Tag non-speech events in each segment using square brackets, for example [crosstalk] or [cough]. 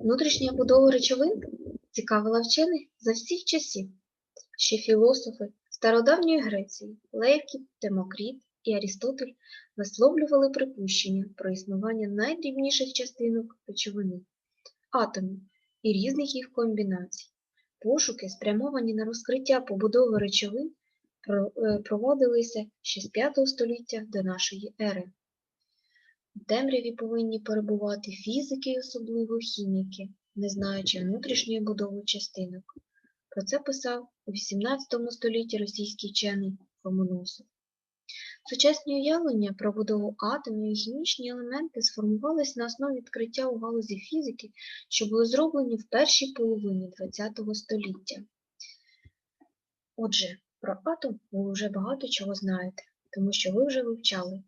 Внутрішня будова речовин цікавила вчених за всіх часів. Ще філософи стародавньої Греції Левкіт, Демокріт і Арістотель висловлювали припущення про існування найдрібніших частинок речовини атомів і різних їх комбінацій. Пошуки, спрямовані на розкриття побудови речовин, е, проводилися ще з 5 століття до нашої ери. У темряві повинні перебувати фізики, і особливо хіміки, не знаючи внутрішньої будови частинок. Про це писав у 18 столітті російський вчений Ломоносов. Сучасні уявлення про будову атомів і хімічні елементи сформувались на основі відкриття у галузі фізики, що були зроблені в першій половині ХХ століття. Отже, про атом ви вже багато чого знаєте, тому що ви вже вивчали.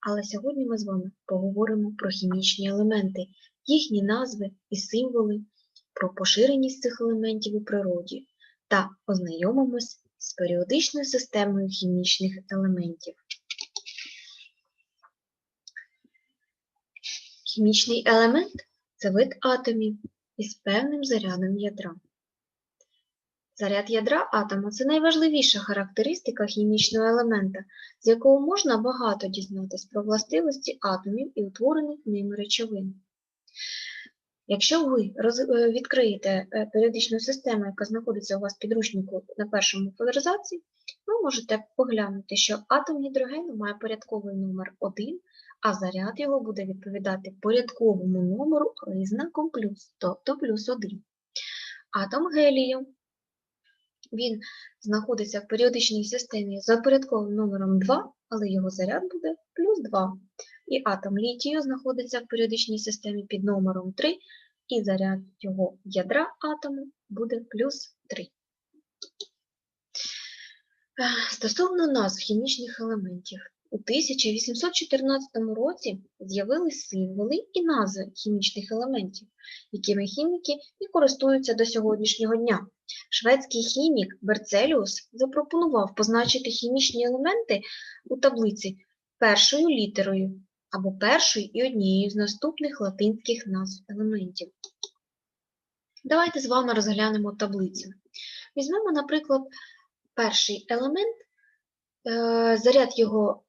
Але сьогодні ми з вами поговоримо про хімічні елементи, їхні назви і символи, про поширеність цих елементів у природі та ознайомимось з періодичною системою хімічних елементів. Хімічний елемент це вид атомів із певним зарядом ядра. Заряд ядра атома це найважливіша характеристика хімічного елемента, з якого можна багато дізнатись про властивості атомів і утворених ними речовин. Якщо ви е, відкриєте е, періодичну систему, яка знаходиться у вас в підручнику на першому флоризації, ви можете поглянути, що атом гідрогену має порядковий номер 1, а заряд його буде відповідати порядковому номеру, знаком плюс, тобто плюс 1. Атом гелію він знаходиться в періодичній системі за порядковим номером 2, але його заряд буде плюс 2. І атом літію знаходиться в періодичній системі під номером 3, і заряд його ядра атому буде плюс 3. Е, Стосовно назв хімічних елементів. У 1814 році з'явились символи і назви хімічних елементів, якими хіміки і користуються до сьогоднішнього дня. Шведський хімік Берцеліус запропонував позначити хімічні елементи у таблиці першою літерою або першою і однією з наступних латинських назв елементів. Давайте з вами розглянемо таблицю. Візьмемо, наприклад, перший елемент, заряд його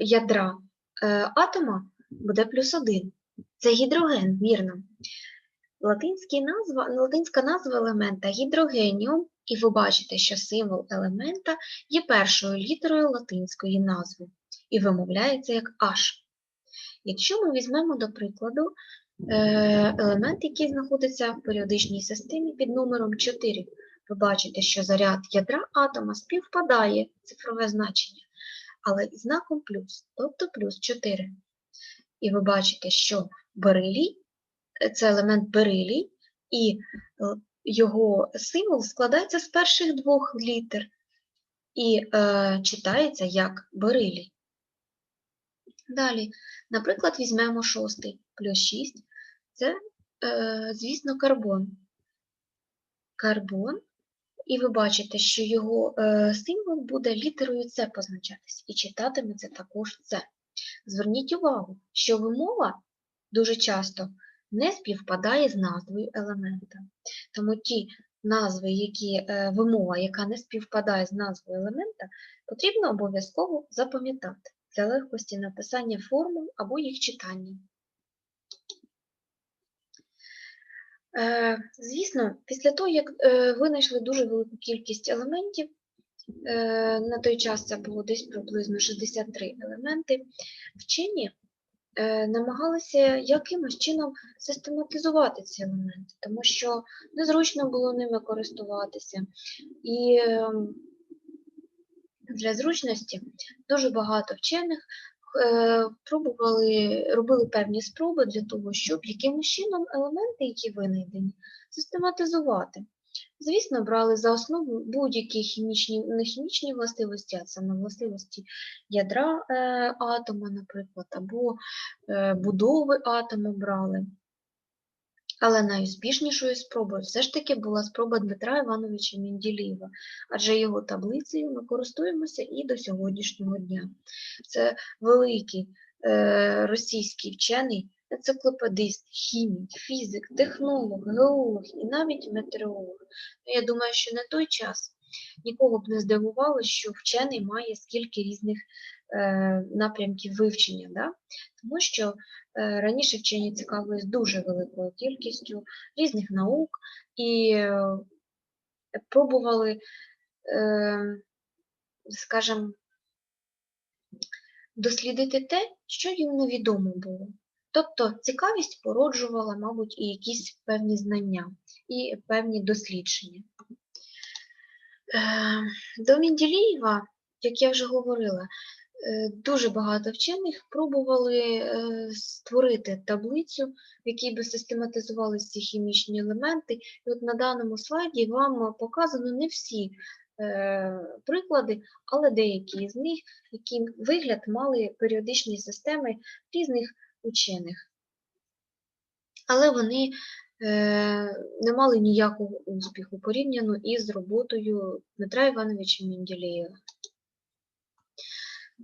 ядра е, атома буде плюс 1. Це гідроген, вірно. Назва, латинська назва елемента гідрогеніум, і ви бачите, що символ елемента є першою літерою латинської назви і вимовляється як H. Якщо ми візьмемо, до прикладу, е, елемент, який знаходиться в періодичній системі під номером 4, ви бачите, що заряд ядра атома співпадає цифрове значення, але знаком плюс, тобто плюс 4. І ви бачите, що берилій е, це елемент берилій, і е, його символ складається з перших двох літер і е, читається як берилій. Далі, наприклад, візьмемо шостий плюс 6, це, е, звісно, карбон. Карбон, і ви бачите, що його е, символ буде літерою С позначатись, і читатиметься також С. Зверніть увагу, що вимова дуже часто не співпадає з назвою елемента. Тому ті назви, які е, вимова, яка не співпадає з назвою елемента, потрібно обов'язково запам'ятати для легкості написання формул або їх читання. Е, Звісно, після того, як е, винайшли дуже велику кількість елементів, е, на той час це було десь приблизно 63 елементи, вчені е, намагалися якимось чином систематизувати ці елементи, тому що незручно було ними користуватися. І ем, для зручності дуже багато вчених е, пробували, робили певні спроби для того, щоб якимось чином елементи, які винайдені, систематизувати. Звісно, брали за основу будь-які хімічні, не хімічні властивості, а саме властивості ядра е, атома, наприклад, або е, будови атома брали. Але найуспішнішою спробою все ж таки була спроба Дмитра Івановича Менділєєва, адже його таблицею ми користуємося і до сьогоднішнього дня. Це великий е, російський вчений, енциклопедист, хімік, фізик, технолог, геолог і навіть метеоролог. Ну, Я думаю, що на той час нікого б не здивувало, що вчений має скільки різних напрямків вивчення, да? тому що е, раніше вчені цікавились дуже великою кількістю різних наук і е, пробували, е, скажімо, дослідити те, що їм невідомо було. Тобто цікавість породжувала, мабуть, і якісь певні знання, і певні дослідження. Е, До Менділеєва, як я вже говорила, е, дуже багато вчених пробували е, створити таблицю, в якій би систематизувалися ці хімічні елементи. І от на даному слайді вам показано не всі е, приклади, але деякі з них, які вигляд мали періодичні системи різних учених. Але вони е, не мали ніякого успіху порівняно із роботою Дмитра Івановича Менділеєва.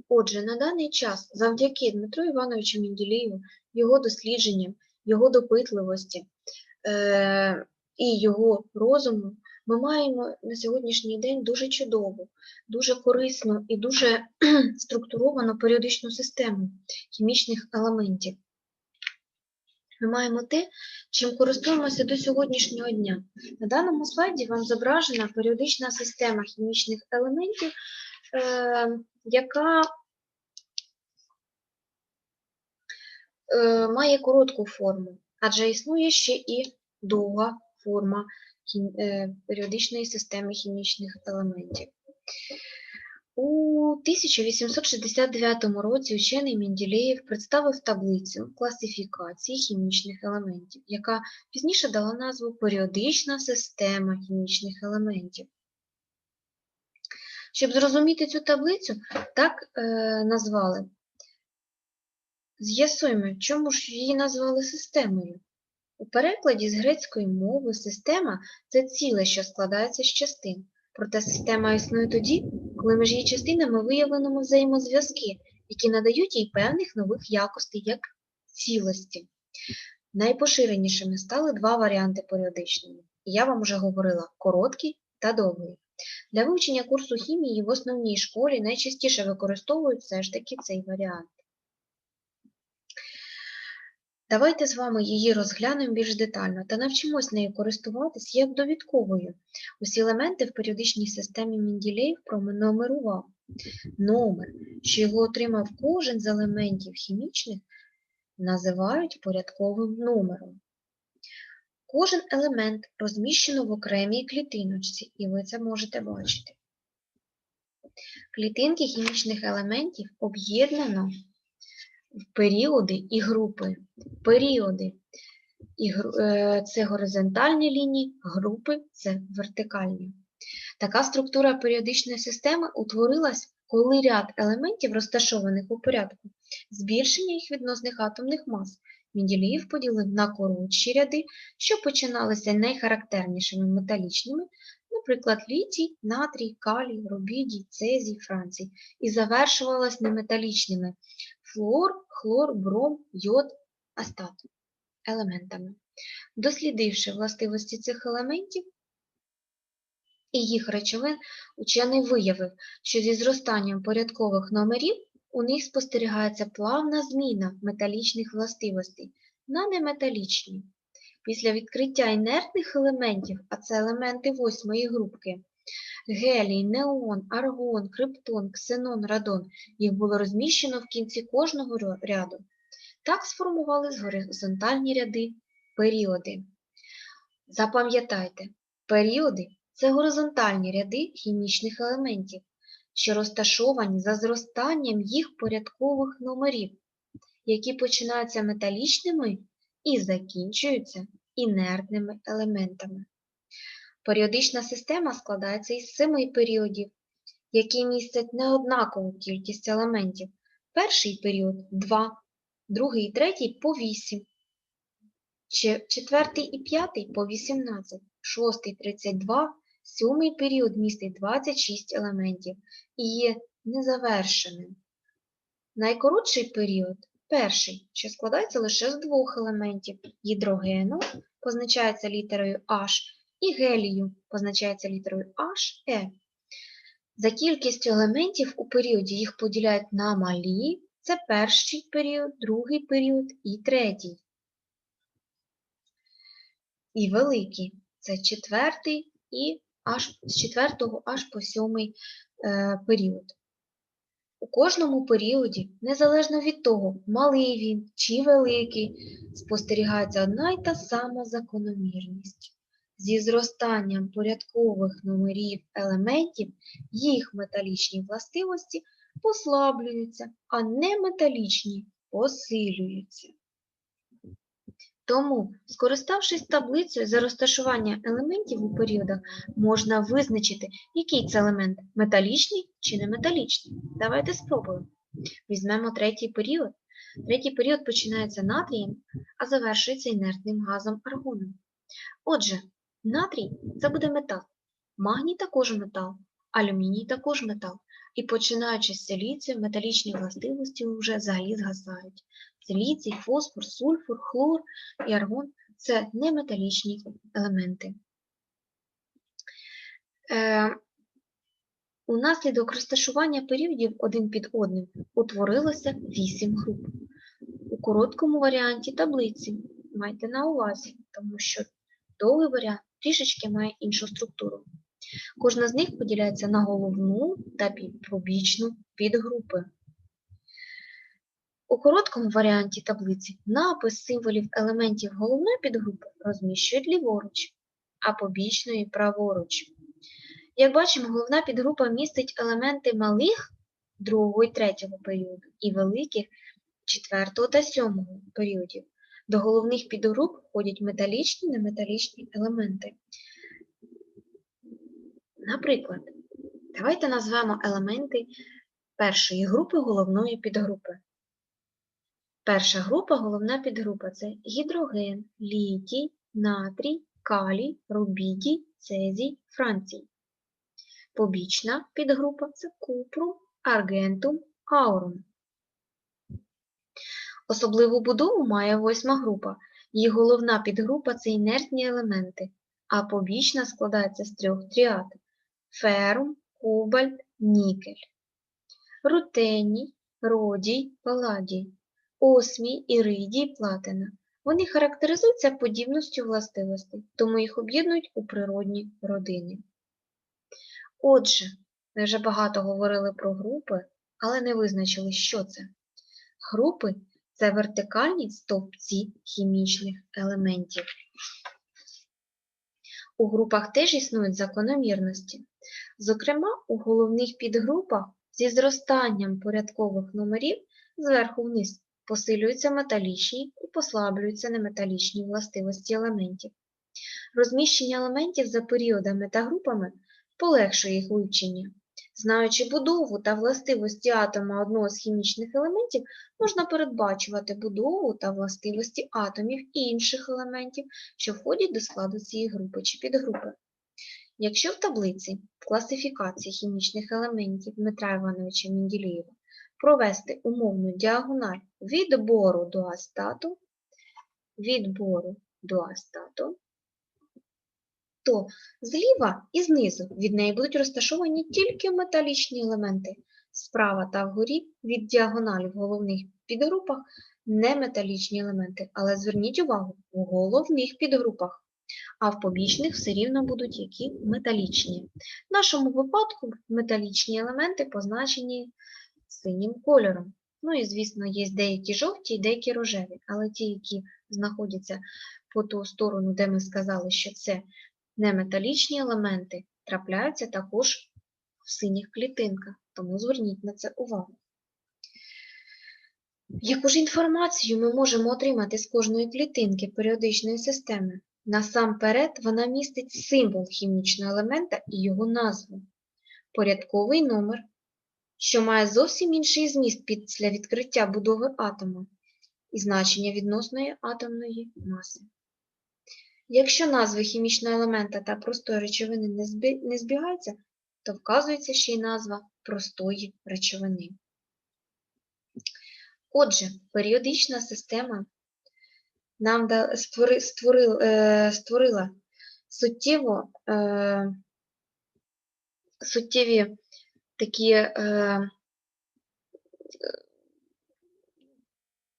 Отже, на даний час, завдяки Дмитру Івановичу Менділеєву, його дослідженням, його допитливості е, і його розуму, ми маємо на сьогоднішній день дуже чудову, дуже корисну і дуже [clears throat] структуровану періодичну систему хімічних елементів. Ми маємо те, чим користуємося до сьогоднішнього дня. На даному слайді вам зображена періодична система хімічних елементів, яка е, має коротку форму, адже існує ще і довга форма е, періодичної системи хімічних елементів. У 1869 році учений Менділеєв представив таблицю класифікації хімічних елементів, яка пізніше дала назву періодична система хімічних елементів. Щоб зрозуміти цю таблицю, так е, назвали. З'ясуємо, чому ж її назвали системою. У перекладі з грецької мови система це ціле, що складається з частин. Проте система існує тоді, коли між її частинами виявлено взаємозв'язки, які надають їй певних нових якостей як цілості. Найпоширенішими стали два варіанти періодичної. Я вам вже говорила короткий та довгий. Для вивчення курсу хімії в основній школі найчастіше використовують все ж таки цей варіант. Давайте з вами її розглянемо більш детально та навчимось нею користуватись як довідковою. Усі елементи в періодичній системі Менділеєв пронумерував. Номер, що його отримав кожен з елементів хімічних, називають порядковим номером. Кожен елемент розміщено в окремій клітиночці, і ви це можете бачити. Клітинки хімічних елементів об'єднано в періоди і групи. Періоди е, це горизонтальні лінії, групи це вертикальні. Така структура періодичної системи утворилась, коли ряд елементів, розташованих у порядку, збільшення їх відносних атомних мас. Менділеєв поділив на коротші ряди, що починалися найхарактернішими металічними, наприклад, літій, натрій, калій, рубідій, цезій, францій, і завершувалась неметалічними флуор, хлор, бром, йод, астат елементами. Дослідивши властивості цих елементів і їх речовин, учений виявив, що зі зростанням порядкових номерів у них спостерігається плавна зміна металічних властивостей на неметалічні. Після відкриття інертних елементів, а це елементи восьмої групки, гелій, неон, аргон, криптон, ксенон, радон, їх було розміщено в кінці кожного ряду. Так сформувались горизонтальні ряди періоди. Запам'ятайте, періоди це горизонтальні ряди хімічних елементів, що розташовані за зростанням їх порядкових номерів, які починаються металічними і закінчуються інертними елементами. Періодична система складається із семи періодів, які містять неоднакову кількість елементів. Перший період 2, другий і третій по 8, четвертий і п'ятий по 18, шостий 32, сьомий період містить 26 елементів і є незавершеним. Найкоротший період Перший, що складається лише з двох елементів гідрогену, позначається літерою H, і гелію, позначається літерою HE. За кількістю елементів у періоді їх поділяють на малі, це перший період, другий період і третій. І великі, це четвертий і аж з четвертого аж по сьомий е, період. У кожному періоді, незалежно від того, малий він чи великий, спостерігається одна й та сама закономірність. Зі зростанням порядкових номерів елементів їх металічні властивості послаблюються, а неметалічні посилюються. Тому, скориставшись таблицею за розташування елементів у періодах, можна визначити, який це елемент металічний чи неметалічний. Давайте спробуємо. Візьмемо третій період. Третій період починається натрієм, а завершується інертним газом аргоном. Отже, натрій це буде метал, магній також метал, алюміній також метал. І починаючи з силіцію, металічні властивості вже взагалі згасають. Силіцій, фосфор, сульфур, хлор і аргон це неметалічні елементи. Е, Унаслідок розташування періодів один під одним утворилося 8 груп. У короткому варіанті таблиці майте на увазі, тому що довгий варіант трішечки має іншу структуру. Кожна з них поділяється на головну та побічну підгрупи. Короткому варіанті таблиці напис символів елементів головної підгрупи розміщують ліворуч, а побічної праворуч. Як бачимо, головна підгрупа містить елементи малих другого і третього періоду і великих четвертого та сьомого періодів. До головних підгруп входять металічні і неметалічні елементи. Наприклад, давайте назвемо елементи першої групи головної підгрупи. Перша група, головна підгрупа це гідроген, літій, натрій, калій, рубідій, цезій, францій. Побічна підгрупа це купрум, аргентум, аурум. Особливу будову має восьма група. Її головна підгрупа це інертні елементи, а побічна складається з трьох тріад ферум, кобальт, нікель. Рутеній, родій, паладій, осмій, іридій, платина. Вони характеризуються подібністю властивостей, тому їх об'єднують у природні родини. Отже, ми вже багато говорили про групи, але не визначили, що це. Групи це вертикальні стовпці хімічних елементів. У групах теж існують закономірності. Зокрема, у головних підгрупах зі зростанням порядкових номерів зверху вниз посилюються металічні і послаблюються неметалічні властивості елементів. Розміщення елементів за періодами та групами полегшує їх вивчення. Знаючи будову та властивості атома одного з хімічних елементів, можна передбачувати будову та властивості атомів інших елементів, що входять до складу цієї групи чи підгрупи. Якщо в таблиці класифікації хімічних елементів Дмитра Івановича Менділєєва провести умовну діагональ відбору до астату, відбору до астату, то зліва і знизу від неї будуть розташовані тільки металічні елементи. Справа та вгорі від діагоналі в головних підгрупах неметалічні елементи, але зверніть увагу, у головних підгрупах, а в побічних все рівно будуть які металічні. В нашому випадку металічні елементи позначені синім кольором. Ну і, звісно, є деякі жовті і деякі рожеві, але ті, які знаходяться по ту сторону, де ми сказали, що це Неметалічні елементи трапляються також в синіх клітинках, тому зверніть на це увагу. Яку ж інформацію ми можемо отримати з кожної клітинки періодичної системи? Насамперед вона містить символ хімічного елемента і його назву, порядковий номер, що має зовсім інший зміст після відкриття будови атома і значення відносної атомної маси. Якщо назви хімічного елемента та простої речовини не збігаються, то вказується ще й назва простої речовини. Отже, періодична система нам е, створила суттєво, е, суттєві такі е,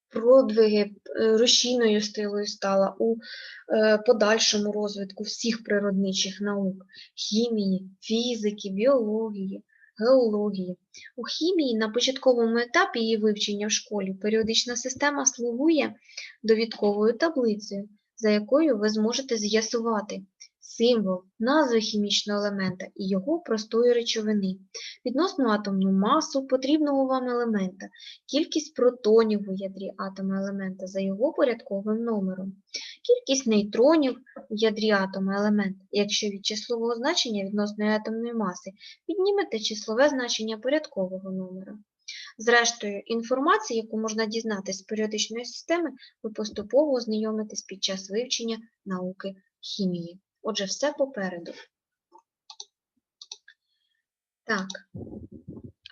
продвиги, е, рушійною стилою стала у е, подальшому розвитку всіх природничих наук хімії, фізики, біології, геології. У хімії на початковому етапі її вивчення в школі періодична система слугує довідковою таблицею, за якою ви зможете з'ясувати символ, назви хімічного елемента і його простої речовини, відносну атомну масу потрібного вам елемента, кількість протонів у ядрі атома елемента за його порядковим номером, кількість нейтронів у ядрі атома елемента, якщо від числового значення відносної атомної маси піднімете числове значення порядкового номера. Зрештою, інформацію, яку можна дізнатися з періодичної системи, ви поступово ознайомитесь під час вивчення науки хімії. Отже, все попереду. Так.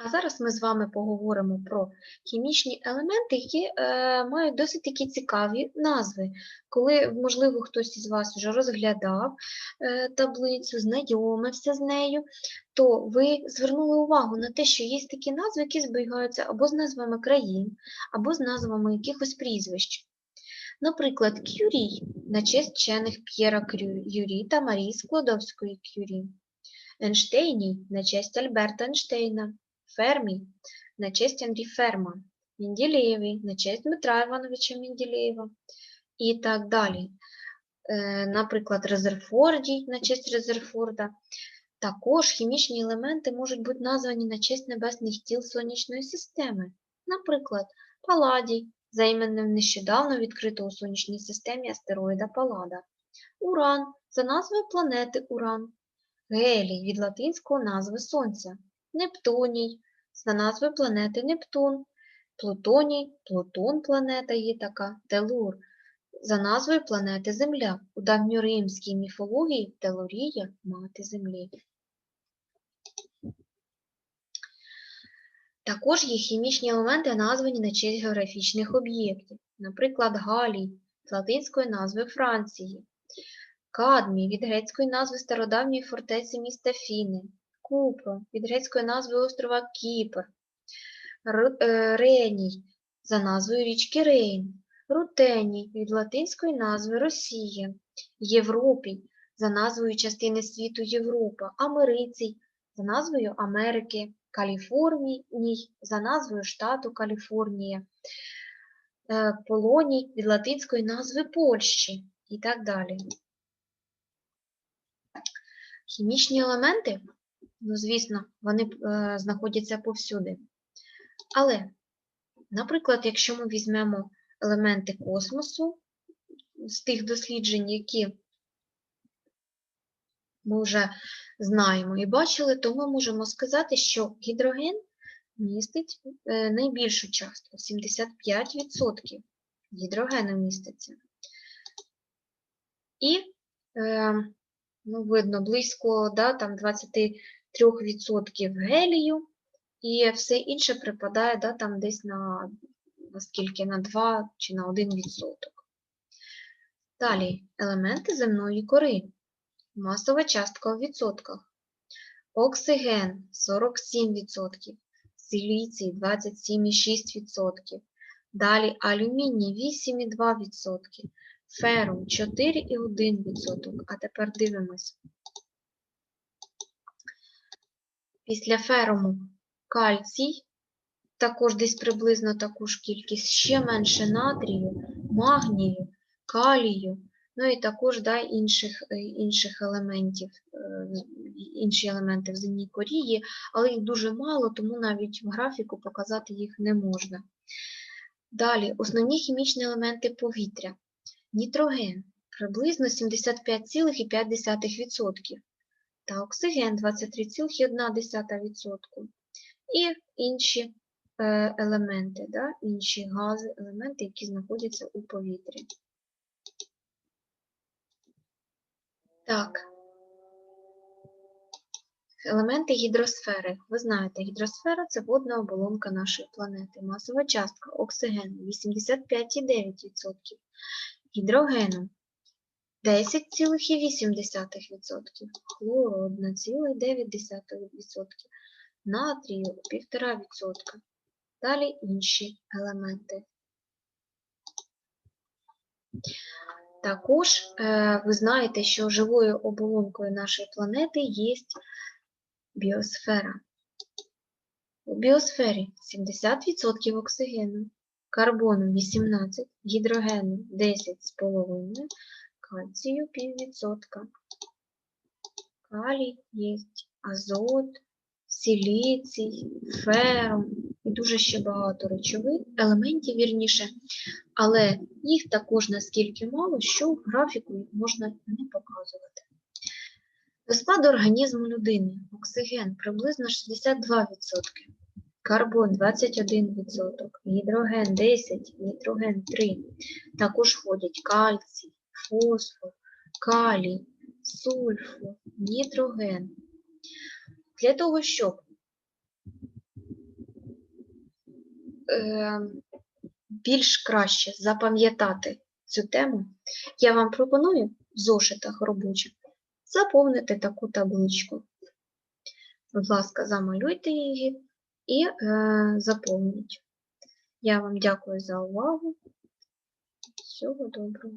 А зараз ми з вами поговоримо про хімічні елементи, які е, мають досить такі цікаві назви. Коли, можливо, хтось із вас вже розглядав е, таблицю, знайомився з нею, то ви звернули увагу на те, що є такі назви, які зберігаються або з назвами країн, або з назвами якихось прізвищ. Наприклад, Кюрій на честь вчених П'єра Кюрі та Марії Складовської Кюрі. Енштейній на честь Альберта Енштейна. Фермій на честь Андрій Ферма. Менділеєвій на честь Дмитра Івановича Менділеєва і так далі. Е, Наприклад, Резерфордій на честь Резерфорда. Також хімічні елементи можуть бути названі на честь небесних тіл Сонячної системи. Наприклад, Паладій за іменем нещодавно відкритого у сонячній системі астероїда Паллада, Уран за назвою планети Уран, Гелій від латинського назви Сонця, Нептуній за назвою планети Нептун, Плутоній, Плутон планета є така, Телур за назвою планети Земля. У давньоримській міфології Телурія – мати Землі. Також є хімічні елементи, названі на честь географічних об'єктів, наприклад, Галій з латинської назви Франції, Кадмій від грецької назви стародавньої фортеці міста Фіни, Купро від грецької назви острова Кіпр, е, Реній за назвою річки Рейн, Рутеній від латинської назви Росія, Європій за назвою частини світу Європа, Америцій за назвою Америки, Каліфорній за назвою штату Каліфорнія, е, Полоній від латинської назви Польщі і так далі. Хімічні елементи, ну, звісно, вони е, знаходяться повсюди. Але, наприклад, якщо ми візьмемо елементи космосу з тих досліджень, які ми вже знаємо і бачили, то ми можемо сказати, що гідроген містить е, найбільшу частку 75% гідрогену міститься. І, е, ну, видно, близько да, там 23% гелію, і все інше припадає да, там десь на наскільки на 2 чи на 1%. Далі елементи земної кори. Масова частка у відсотках. Оксиген 47%, силіцій 27,6%. Далі алюміній 8,2%, ферум 4,1%. А тепер дивимось. Після феруму кальцій, також десь приблизно таку ж кількість, ще менше натрію, магнію, калію, ну і також да, інших, е, інших елементів, е, інші елементи в земній корі є, але їх дуже мало, тому навіть в графіку показати їх не можна. Далі, основні хімічні елементи повітря. Нітроген приблизно 75,5% та оксиген 23,1%. І інші е, елементи, да, інші гази, елементи, які знаходяться у повітрі. Так. Елементи гідросфери. Ви знаєте, гідросфера це водна оболонка нашої планети. Масова частка оксигену 85,9%, гідрогену 10,8%, хлору 1,9%, натрію 1,5%. Далі інші елементи. Також е, ви знаєте, що живою оболонкою нашої планети є біосфера. У біосфері 70% оксигену, карбону 18, гідрогену 10,5, кальцію 0,5%. Калій є, азот, силіцій, ферум і дуже ще багато речовин, елементів вірніше, але їх також наскільки мало, що графіку можна не показувати. До складу організму людини оксиген приблизно 62%, карбон 21%, гідроген 10, нітроген 3. Також входять кальцій, фосфор, калій, сульфур, нітроген. Для того, щоб е, більш краще запам'ятати цю тему, я вам пропоную в зошитах робочих заповнити таку табличку. Будь ласка, замалюйте її і е, заповніть. Я вам дякую за увагу. Всього доброго.